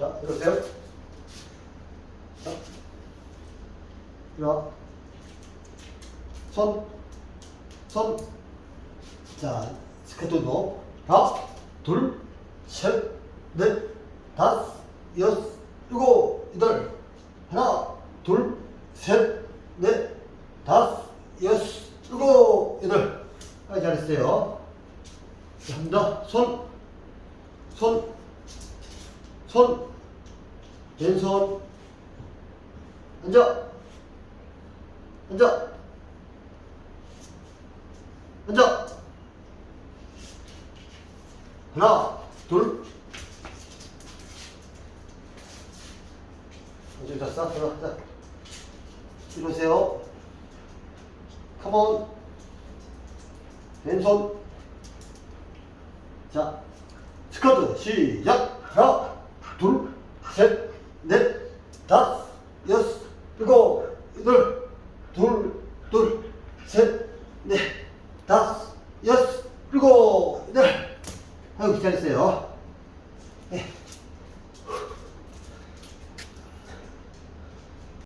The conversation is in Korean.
자, 이러세요. 자. 손, 손. 자, 스쿼트도. 하나, 둘, 셋, 넷, 다섯, 여섯, 일곱, 여덟. 하나, 둘, 셋, 넷, 다섯, 여섯, 일곱, 여덟. 아, 잘했어요. 자, 한번 더. 손, 손, 손, 왼손. 앉아. 앉아. 앉아. 하나, 둘. 이제 됐어. 들어. 자. 이러세요. 컴온. 왼손. 자. 스쿼트 시작. 하나, 둘, 셋, 넷, 다섯, 여섯, 일곱, 여덟, 둘, 둘, 셋, 넷, 다섯, 여섯, 일곱, 여덟. 아이고, 잘했어요. 네.